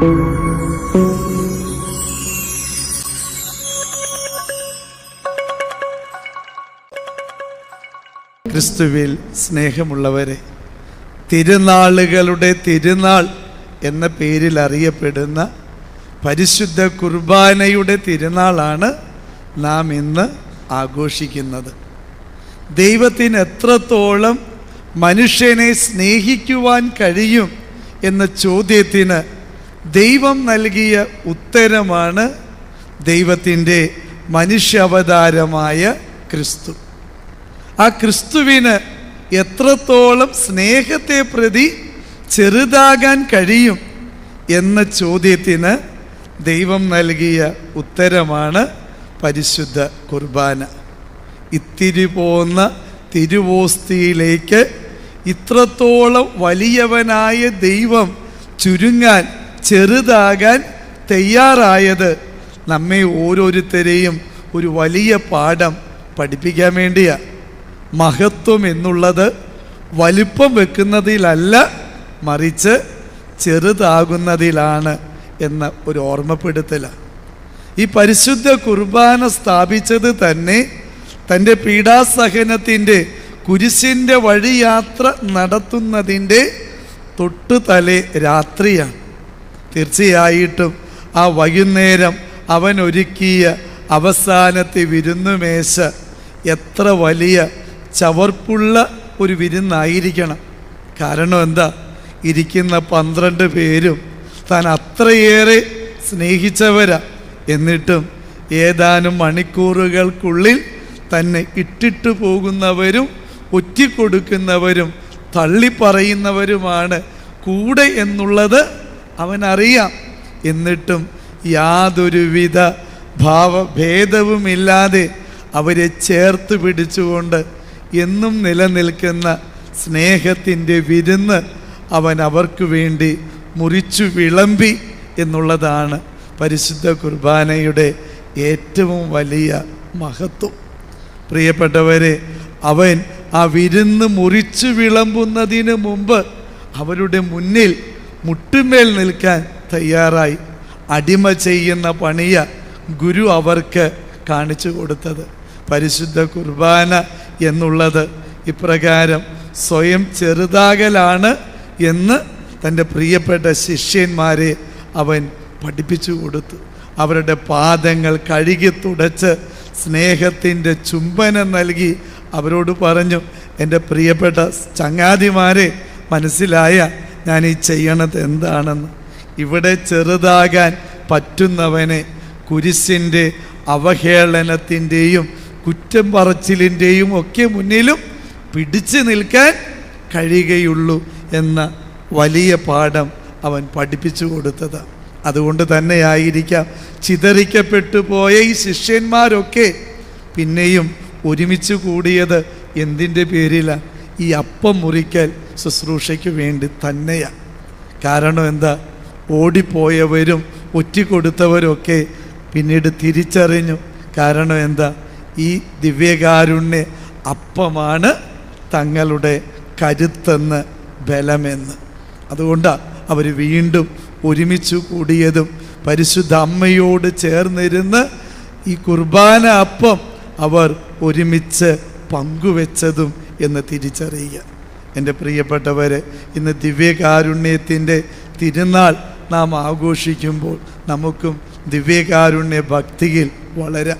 ക്രിസ്തുവിൽ സ്നേഹമുള്ളവരെ തിരുനാളുകളുടെ തിരുനാൾ എന്ന പേരിൽ അറിയപ്പെടുന്ന പരിശുദ്ധ കുർബാനയുടെ തിരുനാളാണ് നാം ഇന്ന് ആഘോഷിക്കുന്നത്. ദൈവത്തിന് എത്രത്തോളം മനുഷ്യനെ സ്നേഹിക്കുവാൻ കഴിയും എന്ന ചോദ്യത്തിന് ദൈവം നൽകിയ ഉത്തരമാണ് ദൈവത്തിന്റെ മനുഷ്യാവതാരമായ ക്രിസ്തു. ആ ക്രിസ്തുവിന് എത്രത്തോളം സ്നേഹത്തെ പ്രതി ചെറുതാകാൻ കഴിയും എന്ന ചോദ്യത്തിന് ദൈവം നൽകിയ ഉത്തരമാണ് പരിശുദ്ധ കുർബാന. ഇത്തിരി പോന്ന തിരുവോസ്തിയിലേക്ക് ഇത്രത്തോളം വലിയവനായ ദൈവം ചുരുങ്ങാൻ ചെറുതാകാൻ തയ്യാറായത് നമ്മെ ഓരോരുത്തരെയും ഒരു വലിയ പാഠം പഠിപ്പിക്കാൻ വേണ്ടിയാണ് മഹത്വം എന്നുള്ളത് വലിപ്പം വെക്കുന്നതിലല്ല മറിച്ച് ചെറുതാകുന്നതിലാണ് എന്ന ഒരു ഓർമ്മപ്പെടുത്തലാണ് ഈ പരിശുദ്ധ കുർബാന സ്ഥാപിച്ചത് തന്നെ തന്റെ പീഡാസഹനത്തിന്റെ കുരിശിന്റെ വഴിയാത്ര നടത്തുന്നതിന്റെ തൊട്ടു തലേ രാത്രിയാണ്. തീർച്ചയായിട്ടും ആ വൈകുന്നേരം അവൻ ഒരുക്കിയ അവസാനത്തെ വിരുന്നുമേശ എത്ര വലിയ ചവർപ്പുള്ള ഒരു വിരുന്നായിരിക്കണം. കാരണം എന്താ? ഇരിക്കുന്ന പന്ത്രണ്ട് പേരും താൻ അത്രയേറെ സ്നേഹിച്ചവരാ. എന്നിട്ടും ഏതാനും മണിക്കൂറുകൾക്കുള്ളിൽ തന്നെ ഇട്ടിട്ടു പോകുന്നവരും ഒറ്റിക്കൊടുക്കുന്നവരും തള്ളിപ്പറയുന്നവരുമാണ് കൂടെ എന്നുള്ളത് അവനറിയാം. എന്നിട്ടും യാതൊരുവിധ ഭാവഭേദവുമില്ലാതെ അവരെ ചേർത്ത് പിടിച്ചുകൊണ്ട് എന്നും നിലനിൽക്കുന്ന സ്നേഹത്തിന്റെ വിരുന്ന് അവൻ അവർക്ക് വേണ്ടി മുറിച്ചു വിളമ്പി എന്നുള്ളതാണ് പരിശുദ്ധ കുർബാനയുടെ ഏറ്റവും വലിയ മഹത്വം. പ്രിയപ്പെട്ടവരെ അവൻ ആ വിരുന്ന് മുറിച്ചു വിളമ്പുന്നതിന് മുമ്പ് അവരുടെ മുന്നിൽ മുട്ടുമേൽ നിൽക്കാൻ തയ്യാറായി അടിമ ചെയ്യുന്ന പണിയ ഗുരു അവർക്ക് കാണിച്ചു കൊടുത്തത്. പരിശുദ്ധ കുർബാന എന്നുള്ളത് ഇപ്രകാരം സ്വയം ചെറുതാകലാണ് എന്ന് തന്റെ പ്രിയപ്പെട്ട ശിഷ്യന്മാരെ അവൻ പഠിപ്പിച്ചു കൊടുത്തു. അവരുടെ പാദങ്ങൾ കഴുകി തുടച്ച് സ്നേഹത്തിന്റെ ചുംബനം നൽകി അവരോട് പറഞ്ഞു എന്റെ പ്രിയപ്പെട്ട ചങ്ങാതിമാരെ മനസ്സിലായ ഞാൻ ഈ ചെയ്യണത് എന്താണെന്ന്. ഇവിടെ ചെറുതാകാൻ പറ്റുന്നവനെ കുരിശിന്റെ അവഹേളനത്തിന്റെയും കുറ്റം പറച്ചിലിന്റെയും ഒക്കെ മുന്നിലും പിടിച്ചു നിൽക്കാൻ കഴിയുകയുള്ളൂ എന്ന വലിയ പാഠം അവൻ പഠിപ്പിച്ചു കൊടുത്തത്. അതുകൊണ്ട് തന്നെയായിരിക്കാം ചിതറിക്കപ്പെട്ടു പോയ ഈ ശിഷ്യന്മാരൊക്കെ പിന്നെയും ഒരുമിച്ച് കൂടിയത് എന്തിന്റെ പേരിലാണ് ഈ അപ്പം മുറിക്കൽ ശുശ്രൂഷയ്ക്ക് വേണ്ടി തന്നെയാണ് കാരണം എന്താ? ഓടിപ്പോയവരും ഒറ്റിക്കൊടുത്തവരൊക്കെ പിന്നീട് തിരിച്ചറിഞ്ഞു. കാരണം എന്താ? ഈ ദിവ്യകാരുണ്യ അപ്പമാണ് തങ്ങളുടെ കരുത്തെന്ന് ബലമെന്ന്. അതുകൊണ്ടാണ് അവർ വീണ്ടും ഒരുമിച്ച് കൂടിയതും പരിശുദ്ധ അമ്മയോട് ചേർന്നിരുന്ന് ഈ കുർബാന അപ്പം അവർ ഒരുമിച്ച് പങ്കുവെച്ചതും എന്ന് തിരിച്ചറിയുക. എന്റെ പ്രിയപ്പെട്ടവരെ ഇന്ന് ദിവ്യകാരുണ്യത്തിന്റെ തിരുനാൾ നാം ആഘോഷിക്കുമ്പോൾ നമുക്കും ദിവ്യകാരുണ്യ ഭക്തിയിൽ വളരാം.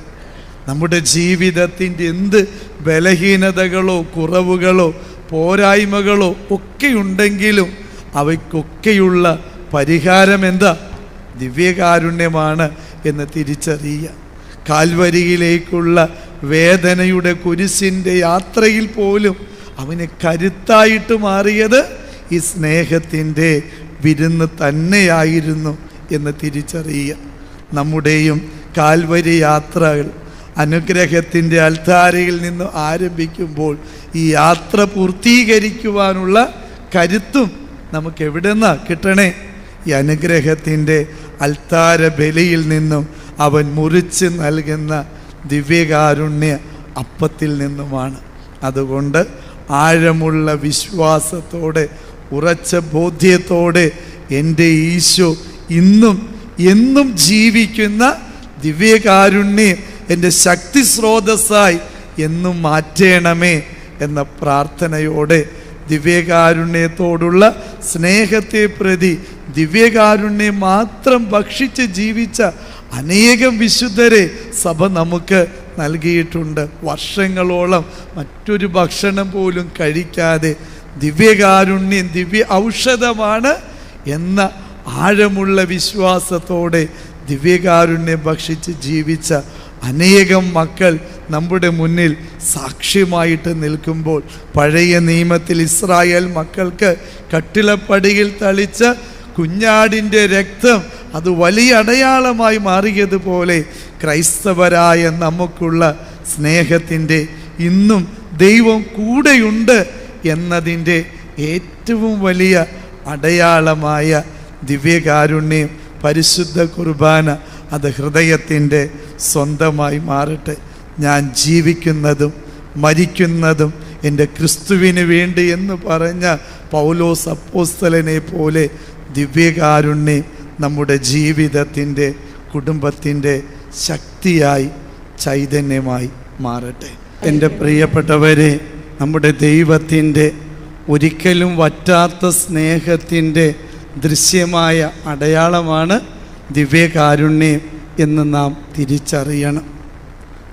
നമ്മുടെ ജീവിതത്തിന്റെ എന്ത് ബലഹീനതകളോ കുറവുകളോ പോരായ്മകളോ ഒക്കെ ഉണ്ടെങ്കിലും അവയ്ക്കൊക്കെയുള്ള പരിഹാരം എന്താ? ദിവ്യകാരുണ്യമാണ് എന്ന് തിരിച്ചറിയുക. കാൽവരിയിലേക്കുള്ള വേദനയുടെ കുരിശിന്റെ യാത്രയിൽ പോലും അവന് കരുത്തായിട്ട് മാറിയത് ഈ സ്നേഹത്തിന്റെ വിരുന്ന് തന്നെയായിരുന്നു എന്ന് തിരിച്ചറിയുക. നമ്മുടെയും കാൽവരി യാത്രകൾ അനുഗ്രഹത്തിന്റെ അൽത്താരയിൽ നിന്ന് ആരംഭിക്കുമ്പോൾ ഈ യാത്ര പൂർത്തീകരിക്കുവാനുള്ള കരുത്തും നമുക്ക് എവിടെ നിന്നാ കിട്ടണേ? ഈ അനുഗ്രഹത്തിന്റെ അൽത്താര ബലിയിൽ നിന്നും അവൻ മുറിച്ച് നൽകുന്ന ദിവ്യകാരുണ്യ അപ്പത്തിൽ നിന്നുമാണ്. അതുകൊണ്ട് ആഴമുള്ള വിശ്വാസത്തോടെ ഉറച്ച ബോധ്യത്തോടെ എന്റെ ഈശോ ഇന്നും എന്നും ജീവിക്കുന്ന ദിവ്യകാരുണ്യം എന്റെ ശക്തി സ്രോതസ്സായി എന്നും മാറ്റേണമേ എന്ന പ്രാർത്ഥനയോടെ ദിവ്യകാരുണ്യത്തോടുള്ള സ്നേഹത്തെ പ്രതി ദിവ്യകാരുണ്യം മാത്രം ഭക്ഷിച്ച് ജീവിച്ച അനേകം വിശുദ്ധരെ സഭ നമുക്ക് നൽകിയിട്ടുണ്ട്. വർഷങ്ങളോളം മറ്റൊരു ഭക്ഷണം പോലും കഴിക്കാതെ ദിവ്യകാരുണ്യം ദിവ്യ ഔഷധമാണ് എന്ന ആഴമുള്ള വിശ്വാസത്തോടെ ദിവ്യകാരുണ്യം ഭക്ഷിച്ച് ജീവിച്ച അനേകം മക്കൾ നമ്മുടെ മുന്നിൽ സാക്ഷ്യമായിട്ട് നിൽക്കുമ്പോൾ പഴയ നിയമത്തിൽ ഇസ്രായേൽ മക്കൾക്ക് കട്ടിളപ്പടിയിൽ തളിച്ച കുഞ്ഞാടിന്റെ രക്തം അത് വലിയ അടയാളമായി മാറിയതുപോലെ ക്രൈസ്തവരായ നമുക്കുള്ള സ്നേഹത്തിന്റെ ഇന്നും ദൈവം കൂടെയുണ്ട് എന്നതിന്റെ ഏറ്റവും വലിയ അടയാളമായ ദിവ്യകാരുണ്യം പരിശുദ്ധ കുർബാന അത് ഹൃദയത്തിന്റെ സ്വന്തമായി മാറട്ടെ. ഞാൻ ജീവിക്കുന്നതും മരിക്കുന്നതും എന്റെ ക്രിസ്തുവിന് വേണ്ടി എന്ന് പറഞ്ഞ പൗലോസ് അപ്പോസ്തലനെ പോലെ ദിവ്യകാരുണ്യം നമ്മുടെ ജീവിതത്തിന്റെ കുടുംബത്തിന്റെ ശക്തിയായി ചൈതന്യമായി മാറട്ടെ. എന്റെ പ്രിയപ്പെട്ടവരെ നമ്മുടെ ദൈവത്തിന്റെ ഒരിക്കലും വറ്റാത്ത സ്നേഹത്തിന്റെ ദൃശ്യമായ അടയാളമാണ് ദിവ്യകാരുണ്യം എന്ന് നാം തിരിച്ചറിയണം.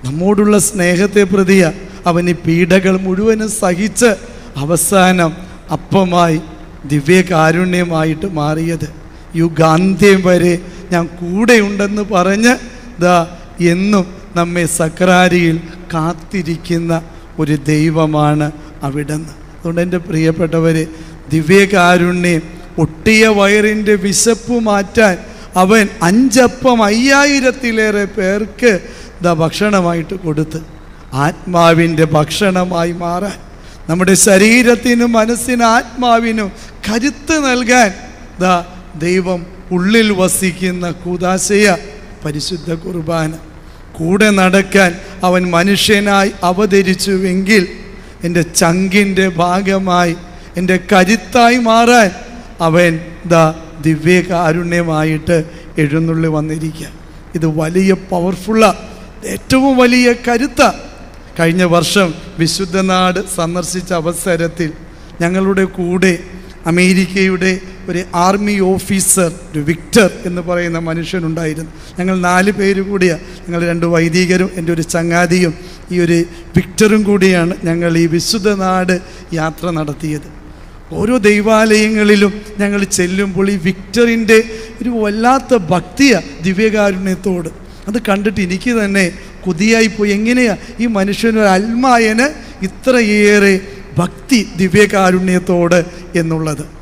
നമ്മോടുള്ള സ്നേഹത്തെ പ്രതിയ അവന് പീഡകൾ മുഴുവനും സഹിച്ച് അവസാനം അപ്പമായി ദിവ്യകാരുണ്യമായിട്ട് മാറിയത്. യുഗാന്ത്യം വരെ ഞാൻ കൂടെയുണ്ടെന്ന് പറഞ്ഞ് ദാ എന്നും നമ്മെ സക്രാരിയിൽ കാത്തിരിക്കുന്ന ഒരു ദൈവമാണ് അവിടുന്ന്. അതുകൊണ്ട് എന്റെ പ്രിയപ്പെട്ടവർ ദിവ്യകാരുണ്യം ഒട്ടിയ വയറിന്റെ വിശപ്പ് മാറ്റാൻ അവൻ അഞ്ചപ്പം അയ്യായിരത്തിലേറെ പേർക്ക് ദാ ഭക്ഷണമായിട്ട് കൊടുത്ത് ആത്മാവിന്റെ ഭക്ഷണമായി മാറാൻ നമ്മുടെ ശരീരത്തിനും മനസ്സിനും ആത്മാവിനും കരുത്ത് നൽകാൻ ദാ ദൈവം ഉള്ളിൽ വസിക്കുന്ന കൂതാശയ പരിശുദ്ധ കുർബാന. കൂടെ നടക്കാൻ അവൻ മനുഷ്യനായി അവതരിച്ചുവെങ്കിൽ എന്റെ ചങ്കിന്റെ ഭാഗമായി എന്റെ കരുത്തായി മാറാൻ അവൻ ദാ ദിവ്യകാരുണ്യമായിട്ട് എഴുന്നള്ളി വന്നിരിക്കുക. ഇത് വലിയ പവർഫുള്ള ഏറ്റവും വലിയ കരുത്ത. കഴിഞ്ഞ വർഷം വിശുദ്ധനാട് സന്ദർശിച്ച അവസരത്തിൽ ഞങ്ങളുടെ കൂടെ അമേരിക്കയുടെ ഒരു ആർമി ഓഫീസർ ഒരു വിക്ടർ എന്ന് പറയുന്ന മനുഷ്യനുണ്ടായിരുന്നു. ഞങ്ങൾ നാല് പേര് കൂടിയാണ് ഞങ്ങൾ രണ്ട് വൈദികരും എന്റെ ഒരു ചങ്ങാതിയും ഈ ഒരു വിക്ടറും കൂടിയാണ് ഞങ്ങൾ ഈ വിശുദ്ധ നാട് യാത്ര നടത്തിയത്. ഓരോ ദൈവാലയങ്ങളിലും ഞങ്ങൾ ചെല്ലുമ്പോൾ ഈ വിക്ടറിന്റെ ഒരു വല്ലാത്ത ഭക്തിയ ദിവ്യകാരുണ്യത്തോട്. അത് കണ്ടിട്ട് എനിക്ക് തന്നെ കൊതിയായിപ്പോയി. എങ്ങനെയാണ് ഈ മനുഷ്യനൊരു അൽമായന് ഇത്രയേറെ ഭക്തി ദിവ്യകാരുണ്യത്തോട് എന്നുള്ളത്.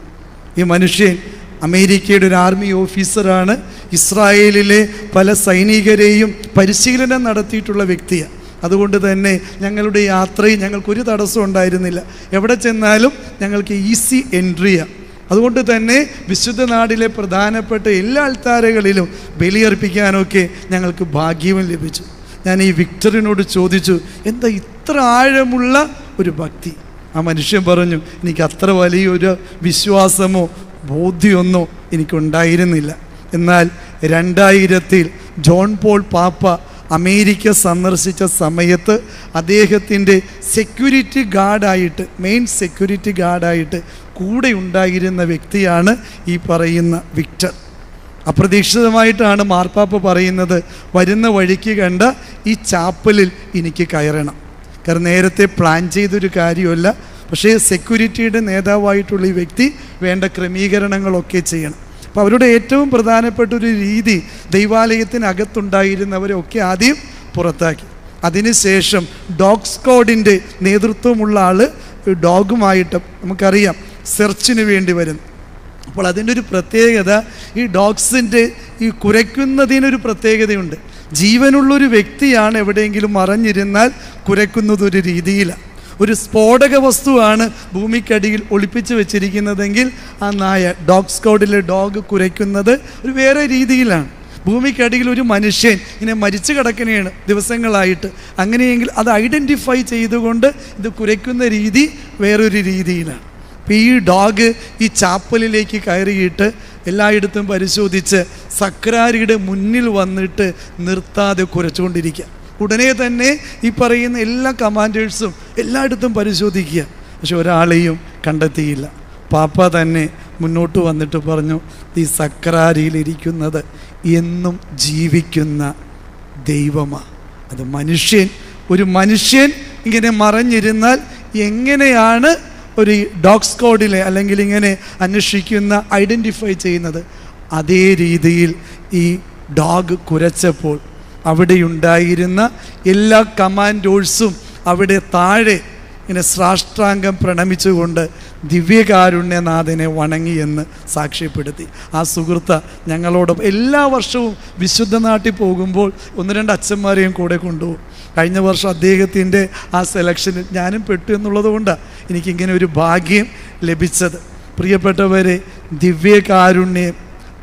ഈ മനുഷ്യൻ അമേരിക്കയുടെ ഒരു ആർമി ഓഫീസറാണ്. ഇസ്രായേലിലെ പല സൈനികരെയും പരിശീലനം നടത്തിയിട്ടുള്ള വ്യക്തിയാണ് അതുകൊണ്ട് തന്നെ ഞങ്ങളുടെ യാത്രയിൽ ഞങ്ങൾക്കൊരു തടസ്സം ഉണ്ടായിരുന്നില്ല. എവിടെ ചെന്നാലും ഞങ്ങൾക്ക് ഈസി എൻട്രിയാണ് അതുകൊണ്ട് തന്നെ വിശുദ്ധ നാടിലെ പ്രധാനപ്പെട്ട എല്ലാ അൾത്താരകളിലും ബലിയർപ്പിക്കാനൊക്കെ ഞങ്ങൾക്ക് ഭാഗ്യവും ലഭിച്ചു. ഞാൻ ഈ വിക്ടറിനോട് ചോദിച്ചു എന്താ ഇത്ര ആഴമുള്ള ഒരു ഭക്തി? ആ മനുഷ്യൻ പറഞ്ഞു എനിക്ക് അത്ര വലിയൊരു വിശ്വാസമോ ബോധ്യമൊന്നോ എനിക്കുണ്ടായിരുന്നില്ല. എന്നാൽ രണ്ടായിരത്തിൽ ജോൺ പോൾ പാപ്പ അമേരിക്ക സന്ദർശിച്ച സമയത്ത് അദ്ദേഹത്തിന്റെ സെക്യൂരിറ്റി ഗാർഡായിട്ട് മെയിൻ സെക്യൂരിറ്റി ഗാർഡായിട്ട് കൂടെ ഉണ്ടായിരുന്ന വ്യക്തിയാണ് ഈ പറയുന്ന വിക്ടർ. അപ്രതീക്ഷിതമായിട്ടാണ് മാർപ്പാപ്പ പറയുന്നത് വരുന്ന വഴിക്ക് കണ്ട ഈ ചാപ്പലിൽ എനിക്ക് കയറണം. കാരണം നേരത്തെ പ്ലാൻ ചെയ്തൊരു കാര്യമല്ല പക്ഷേ സെക്യൂരിറ്റിയുടെ നേതാവായിട്ടുള്ള ഈ വ്യക്തി വേണ്ട ക്രമീകരണങ്ങളൊക്കെ ചെയ്യണം. അപ്പോൾ അവരുടെ ഏറ്റവും പ്രധാനപ്പെട്ട ഒരു രീതി ദൈവാലയത്തിനകത്തുണ്ടായിരുന്നവരെ ഒക്കെ ആദ്യം പുറത്താക്കി. അതിനുശേഷം ഡോഗ് സ്ക്വാഡിന്റെ നേതൃത്വമുള്ള ആൾ ഡോഗുമായിട്ട് നമുക്കറിയാം സെർച്ചിന് വേണ്ടി വരും അപ്പോൾ അതിന്റെ ഒരു പ്രത്യേകത ഈ ഡോഗ്സിന്റെ ഈ കുരയ്ക്കുന്നതിനൊരു പ്രത്യേകതയുണ്ട്. ജീവനുള്ളൊരു വ്യക്തിയാണ് എവിടെയെങ്കിലും മറഞ്ഞിരുന്നാൽ കുരയ്ക്കുന്നത് ഒരു രീതിയിലാണ് ഒരു സ്ഫോടക വസ്തുവാണ് ഭൂമിക്കടിയിൽ ഒളിപ്പിച്ച് വെച്ചിരിക്കുന്നതെങ്കിൽ ആ നായ ഡോഗ് സ്കോഡിലെ ഡോഗ് കുരയ്ക്കുന്നത് ഒരു വേറെ രീതിയിലാണ്. ഭൂമിക്കടിയിൽ ഒരു മനുഷ്യൻ ഇങ്ങനെ മരിച്ചു കിടക്കുകയാണ് ദിവസങ്ങളായിട്ട്. അങ്ങനെയെങ്കിൽ അത് ഐഡന്റിഫൈ ചെയ്തുകൊണ്ട് ഇത് കുരയ്ക്കുന്ന രീതി വേറൊരു രീതിയിലാണ്. അപ്പോൾ ഈ ഡോഗ് ഈ ചാപ്പലിലേക്ക് കയറിയിട്ട് എല്ലായിടത്തും പരിശോധിച്ച് സക്രാരിയുടെ മുന്നിൽ വന്നിട്ട് നിർത്താതെ കുറച്ചുകൊണ്ടിരിക്കുക ഉടനെ തന്നെ ഈ പറയുന്ന എല്ലാ കമാൻഡേഴ്സും എല്ലായിടത്തും പരിശോധിക്കുക. പക്ഷെ ഒരാളെയും കണ്ടെത്തിയില്ല. പാപ്പ തന്നെ മുന്നോട്ട് വന്നിട്ട് പറഞ്ഞു ഈ സക്രാരിയിലിരിക്കുന്നത് എന്നും ജീവിക്കുന്ന ദൈവമാണ് അത് മനുഷ്യൻ ഒരു മനുഷ്യൻ ഇങ്ങനെ മറഞ്ഞിരുന്നാൽ എങ്ങനെയാണ് ഒരു ഡോഗ് സ്കോഡിലെ അല്ലെങ്കിൽ ഇങ്ങനെ അന്വേഷിക്കുന്ന ഐഡന്റിഫൈ ചെയ്യുന്നത് അതേ രീതിയിൽ ഈ ഡോഗ് കുരച്ചപ്പോൾ അവിടെ ഉണ്ടായിരുന്ന എല്ലാ കമാൻഡോഴ്സും അവിടെ താഴെ ഇങ്ങനെ ശ്രാഷ്ടാംഗം പ്രണമിച്ചുകൊണ്ട് ദിവ്യകാരുണ്യനാഥനെ വണങ്ങിയെന്ന് സാക്ഷ്യപ്പെടുത്തി. ആ സുഹൃത്ത് ഞങ്ങളോടൊപ്പം എല്ലാ വർഷവും വിശുദ്ധ നാട്ടിൽ പോകുമ്പോൾ ഒന്ന് രണ്ട് അച്ഛന്മാരെയും കൂടെ കൊണ്ടുപോകും. കഴിഞ്ഞ വർഷം അദ്ദേഹത്തിന്റെ ആ സെലക്ഷനിൽ ഞാനും പെട്ടു എന്നുള്ളത് കൊണ്ടാണ് എനിക്കിങ്ങനെ ഒരു ഭാഗ്യം ലഭിച്ചത്. പ്രിയപ്പെട്ടവരെ ദിവ്യകാരുണ്യം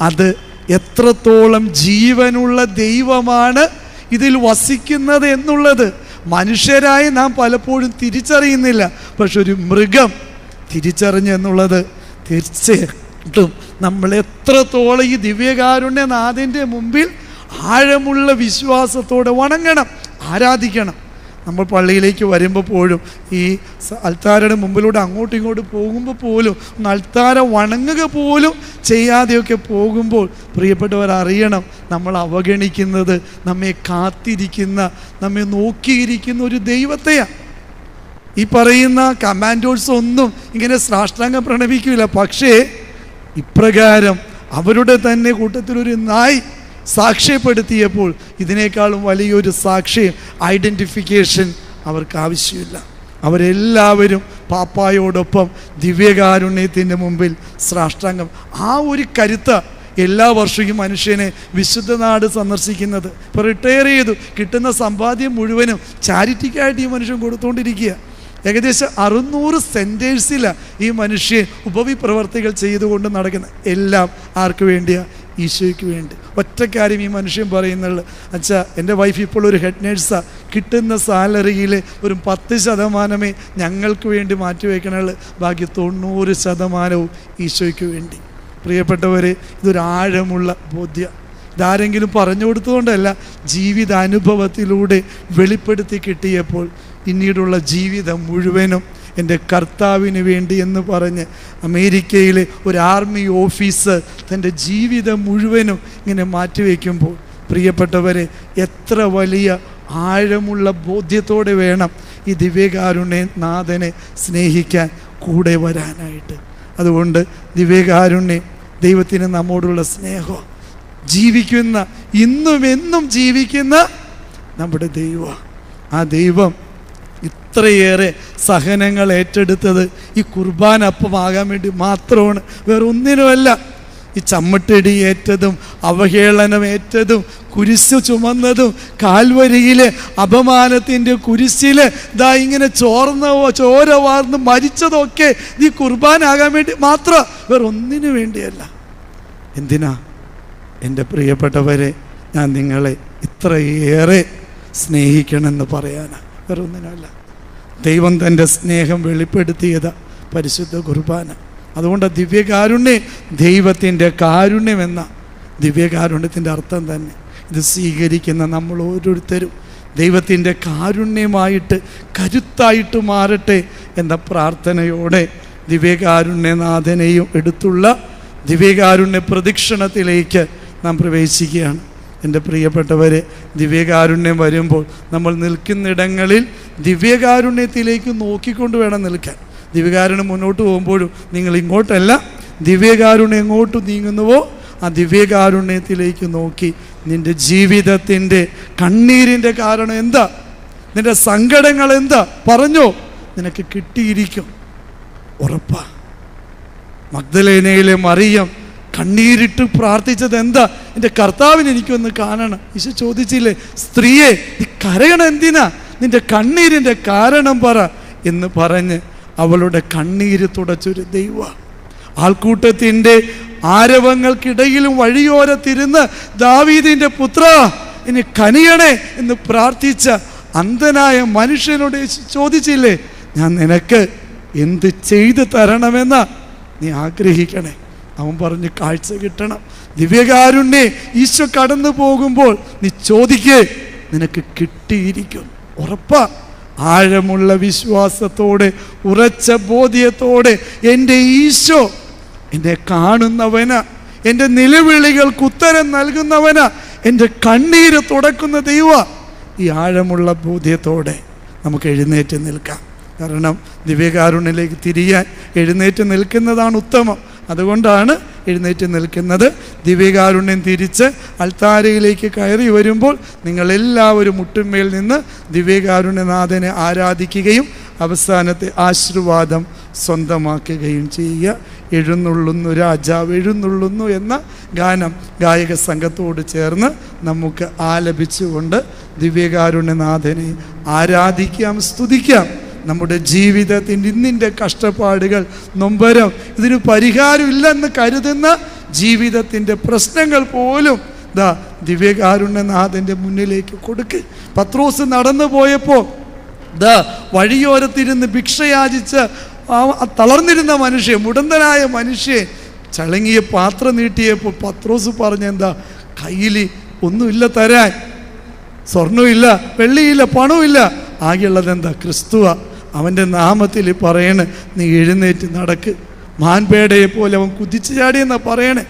അത് എത്രത്തോളം ജീവനുള്ള ദൈവമാണ് ഇതിൽ വസിക്കുന്നത് എന്നുള്ളത് മനുഷ്യരായി നാം പലപ്പോഴും തിരിച്ചറിയുന്നില്ല. പക്ഷെ ഒരു മൃഗം തിരിച്ചറിഞ്ഞു എന്നുള്ളത് തീർച്ചയായിട്ടും. നമ്മൾ എത്രത്തോളം ഈ ദിവ്യകാരുണ്യനാഥന്റെ മുമ്പിൽ ആഴമുള്ള വിശ്വാസത്തോടെ വണങ്ങണം ആരാധിക്കണം. നമ്മൾ പള്ളിയിലേക്ക് വരുമ്പോൾ പോലും ഈ അൽത്താരയുടെ മുമ്പിലൂടെ അങ്ങോട്ടും ഇങ്ങോട്ടും പോകുമ്പോൾ പോലും ഒന്ന് അൽത്താര വണങ്ങുക പോലും ചെയ്യാതെയൊക്കെ പോകുമ്പോൾ പ്രിയപ്പെട്ടവർ അറിയണം നമ്മൾ അവഗണിക്കുന്നത് നമ്മെ കാത്തിരിക്കുന്ന നമ്മെ നോക്കിയിരിക്കുന്ന ഒരു ദൈവത്തെയാണ്. ഈ പറയുന്ന കമാൻഡോഴ്സ് ഒന്നും ഇങ്ങനെ സാഷ്ടാംഗം പ്രണമിക്കില്ല പക്ഷേ ഇപ്രകാരം അവരുടെ തന്നെ കൂട്ടത്തിലൊരു നായ് സാക്ഷ്യപ്പെടുത്തിയപ്പോൾ ഇതിനേക്കാളും വലിയൊരു സാക്ഷ്യം ഐഡന്റിഫിക്കേഷൻ അവർക്ക് ആവശ്യമില്ല. അവരെല്ലാവരും പാപ്പായോടൊപ്പം ദിവ്യകാരുണ്യത്തിന്റെ മുമ്പിൽ സാഷ്ടാംഗം ആ ഒരു കരുത്ത എല്ലാ വർഷവും മനുഷ്യനെ വിശുദ്ധ നാട് സന്ദർശിക്കുന്നത് ഇപ്പോൾ റിട്ടയർ ചെയ്തു. കിട്ടുന്ന സമ്പാദ്യം മുഴുവനും ചാരിറ്റിക്കായിട്ട് ഈ മനുഷ്യൻ കൊടുത്തുകൊണ്ടിരിക്കുക ഏകദേശം അറുന്നൂറ് സെന്റേഴ്സിലാണ് ഈ മനുഷ്യൻ ഉപവിപ്രവർത്തികൾ ചെയ്തുകൊണ്ട് നടക്കുന്ന എല്ലാം ആർക്ക് വേണ്ടിയാ? ഈശോയ്ക്ക് വേണ്ടി. ഒറ്റക്കാര്യം ഈ മനുഷ്യൻ പറയുന്നുള്ളു. അച്ഛാ എന്റെ വൈഫ് ഇപ്പോൾ ഒരു ഹെഡ് നേഴ്സാണ് കിട്ടുന്ന സാലറിയിൽ ഒരു പത്ത് ശതമാനമേ ഞങ്ങൾക്ക് വേണ്ടി മാറ്റിവെക്കണുള്ളു ബാക്കി തൊണ്ണൂറ് ശതമാനവും ഈശോയ്ക്ക് വേണ്ടി. പ്രിയപ്പെട്ടവരെ ഇതൊരു ആഴമുള്ള ബോധ്യം. ഇതാരെങ്കിലും പറഞ്ഞു കൊടുത്തുകൊണ്ടല്ല ജീവിതാനുഭവത്തിലൂടെ വെളിപ്പെടുത്തി കിട്ടിയപ്പോൾ പിന്നീടുള്ള ജീവിതം മുഴുവനും എന്റെ കർത്താവിന് വേണ്ടി എന്ന് പറഞ്ഞ് അമേരിക്കയിലെ ഒരു ആർമി ഓഫീസർ തന്റെ ജീവിതം മുഴുവനും ഇങ്ങനെ മാറ്റിവെക്കുമ്പോൾ പ്രിയപ്പെട്ടവരെ എത്ര വലിയ ആഴമുള്ള ബോധ്യത്തോടെ വേണം ഈ ദിവ്യകാരുണ്യ നാഥനെ സ്നേഹിക്കാൻ കൂടെ വരാനായിട്ട്. അതുകൊണ്ട് ദിവ്യകാരുണ്യ ദൈവത്തിന് നമ്മോടുള്ള സ്നേഹം ജീവിക്കുന്ന ഇന്നും എന്നും ജീവിക്കുന്ന നമ്മുടെ ദൈവം. ആ ദൈവം ഇത്രയേറെ സഹനങ്ങൾ ഏറ്റെടുത്തത് ഈ കുർബാന അപ്പമാകാൻ വേണ്ടി മാത്രമാണ്. വേറെ ഒന്നിനുമല്ല ഈ ചമ്മട്ടടി ഏറ്റതും അവഹേളനം ഏറ്റതും കുരിശ് ചുമന്നതും കാൽവരിയിലെ അപമാനത്തിന്റെ കുരിശിൽ ദാ ഇങ്ങനെ ചോർന്ന ചോര വാർന്ന് മരിച്ചതൊക്കെ ഈ കുർബാനാകാൻ വേണ്ടി മാത്രം. വേറെ ഒന്നിനു വേണ്ടിയല്ല. എന്തിനാ? എന്റെ പ്രിയപ്പെട്ടവരെ ഞാൻ നിങ്ങളെ ഇത്രയേറെ സ്നേഹിക്കണമെന്ന് പറയാനാണ്. വേറെ ഒന്നിനല്ല ദൈവം തന്റെ സ്നേഹം വെളിപ്പെടുത്തിയത് പരിശുദ്ധ കുർബാന. അതുകൊണ്ട് ദിവ്യകാരുണ്യം ദൈവത്തിന്റെ കാരുണ്യമെന്ന ദിവ്യകാരുണ്യത്തിന്റെ അർത്ഥം തന്നെ ഇത് സ്വീകരിക്കുന്ന നമ്മൾ ഓരോരുത്തരും ദൈവത്തിന്റെ കാരുണ്യമായിട്ട് കരുത്തായിട്ട് മാറട്ടെ എന്ന പ്രാർത്ഥനയോടെ ദിവ്യകാരുണ്യനാഥനെയും എടുത്തുള്ള ദിവ്യകാരുണ്യ പ്രദക്ഷിണത്തിലേക്ക് നാം പ്രവേശിക്കുകയാണ്. എന്റെ പ്രിയപ്പെട്ടവരെ ദിവ്യകാരുണ്യം വരുമ്പോൾ നമ്മൾ നിൽക്കുന്നിടങ്ങളിൽ ദിവ്യകാരുണ്യത്തിലേക്ക് നോക്കിക്കൊണ്ട് വേണം നിൽക്കാൻ. ദിവ്യകാരുണ്യം മുന്നോട്ട് പോകുമ്പോഴും നിങ്ങൾ ഇങ്ങോട്ടല്ല ദിവ്യകാരുണ്യം എങ്ങോട്ട് നീങ്ങുന്നുവോ ആ ദിവ്യകാരുണ്യത്തിലേക്ക് നോക്കി നിന്റെ ജീവിതത്തിന്റെ കണ്ണീരിന്റെ കാരണം എന്താ? നിന്റെ സങ്കടങ്ങൾ എന്താ? പറഞ്ഞോ. നിനക്ക് കിട്ടിയിരിക്കും. ഉറപ്പാ. മഗ്ദലേനയിലെ മറിയം കണ്ണീരിട്ട് പ്രാർത്ഥിച്ചത് എന്താ? എന്റെ കർത്താവിന് എനിക്കൊന്ന് കാണണം. ഈശോ ചോദിച്ചില്ലേ സ്ത്രീയെ നീ കരയണം എന്തിനാ? നിന്റെ കണ്ണീരിന്റെ കാരണം പറ എന്ന് പറഞ്ഞ് അവളുടെ കണ്ണീര് തുടച്ചൊരു ദൈവ. ആൾക്കൂട്ടത്തിന്റെ ആരവങ്ങൾക്കിടയിലും വഴിയോരത്തിരുന്ന് ദാവീദിന്റെ പുത്ര ഇനി കനിയണേ എന്ന് പ്രാർത്ഥിച്ച അന്ധനായ മനുഷ്യനോട് ചോദിച്ചില്ലേ ഞാൻ നിനക്ക് എന്ത് ചെയ്തു തരണമെന്ന നീ ആഗ്രഹിക്കണേ? അവൻ പറഞ്ഞ് കാഴ്ച കിട്ടണം. ദിവ്യകാരുണ്യെ ഈശോ കടന്നു പോകുമ്പോൾ നീ ചോദിക്കേ നിനക്ക് കിട്ടിയിരിക്കും. ഉറപ്പ. ആഴമുള്ള വിശ്വാസത്തോടെ ഉറച്ച ബോധ്യത്തോടെ എന്റെ ഈശോ എന്നെ കാണുന്നവന്. എന്റെ നിലവിളികൾക്ക് ഉത്തരം നൽകുന്നവന്. എന്റെ കണ്ണീര് തുടക്കുന്ന ദൈവ. ഈ ആഴമുള്ള ബോധ്യത്തോടെ നമുക്ക് എഴുന്നേറ്റ് നിൽക്കാം. കാരണം ദിവ്യകാരുണ്യത്തിലേക്ക് തിരിയാൻ എഴുന്നേറ്റ് നിൽക്കുന്നതാണ് ഉത്തമം. അതുകൊണ്ടാണ് എഴുന്നേറ്റ് നിൽക്കുന്നത്. ദിവ്യകാരുണ്യം തിരിച്ച് അൾത്താരയിലേക്ക് കയറി വരുമ്പോൾ നിങ്ങളെല്ലാവരും മുട്ടുമേൽ നിന്ന് ദിവ്യകാരുണ്യനാഥനെ ആരാധിക്കുകയും അവസാനത്തെ ആശീർവാദം സ്വന്തമാക്കുകയും ചെയ്യുക. എഴുന്നള്ളുന്നു രാജാവ് എഴുന്നള്ളുന്നു എന്ന ഗാനം ഗായക സംഘത്തോട് ചേർന്ന് നമുക്ക് ആലപിച്ചുകൊണ്ട് ദിവ്യകാരുണ്യനാഥനെ ആരാധിക്കാം സ്തുതിക്കാം. നമ്മുടെ ജീവിതത്തിന്റെ ഇന്നിന്റെ കഷ്ടപ്പാടുകൾ നൊമ്പരം ഇതിന് പരിഹാരമില്ലെന്ന് കരുതുന്ന ജീവിതത്തിന്റെ പ്രശ്നങ്ങൾ പോലും ദാ ദിവ്യകാരുണ്യനാഥന്റെ മുന്നിലേക്ക് കൊടുക്ക്. പത്രോസ് നടന്നു പോയപ്പോൾ ദാ വഴിയോരത്തിരുന്ന് ഭിക്ഷയാചിച്ച് ആ തളർന്നിരുന്ന മനുഷ്യൻ മുടന്തനായ മനുഷ്യൻ ചളങ്ങിയ പാത്രം നീട്ടിയപ്പോൾ പത്രോസ് പറഞ്ഞെന്താ കയ്യിൽ ഒന്നുമില്ല തരാൻ. സ്വർണമില്ല വെള്ളിയില്ല പണമില്ല ആകെയുള്ളത് എന്താ ക്രിസ്തുവ. അവന്റെ നാമത്തിൽ പറയണേ നീ എഴുന്നേറ്റ് നടക്ക്. മാൻപേടയെ പോലെ അവൻ കുതിച്ചു ചാടിയെന്നാ പറയണേ.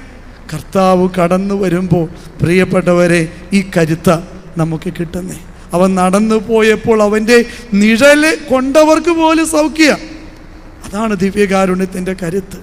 കർത്താവ് കടന്നു വരുമ്പോൾ പ്രിയപ്പെട്ടവരെ ഈ കരുത്ത നമുക്ക് കിട്ടുന്നേ. അവൻ നടന്നു പോയപ്പോൾ അവന്റെ നിഴൽ കൊണ്ടവർക്ക് പോലും സൗഖ്യ. അതാണ് ദിവ്യകാരുണ്യത്തിന്റെ കരുത്ത്.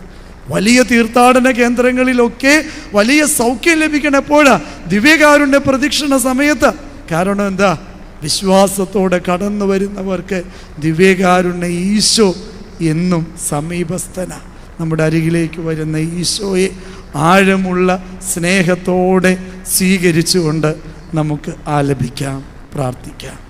വലിയ തീർത്ഥാടന കേന്ദ്രങ്ങളിലൊക്കെ വലിയ സൗഖ്യം ലഭിക്കണപ്പോഴാണ് ദിവ്യകാരുണ്യ പ്രദക്ഷിണ സമയത്ത്. കാരണം എന്താ? വിശ്വാസത്തോടെ കടന്നു വരുന്നവർക്ക് ദിവ്യകാരുണ്യ ഈശോ എന്നും സമീപസ്ഥന. നമ്മുടെ അരികിലേക്ക് വരുന്ന ഈശോയെ ആഴമുള്ള സ്നേഹത്തോടെ സ്വീകരിച്ചുകൊണ്ട് നമുക്ക് ആലപിക്കാം പ്രാർത്ഥിക്കാം.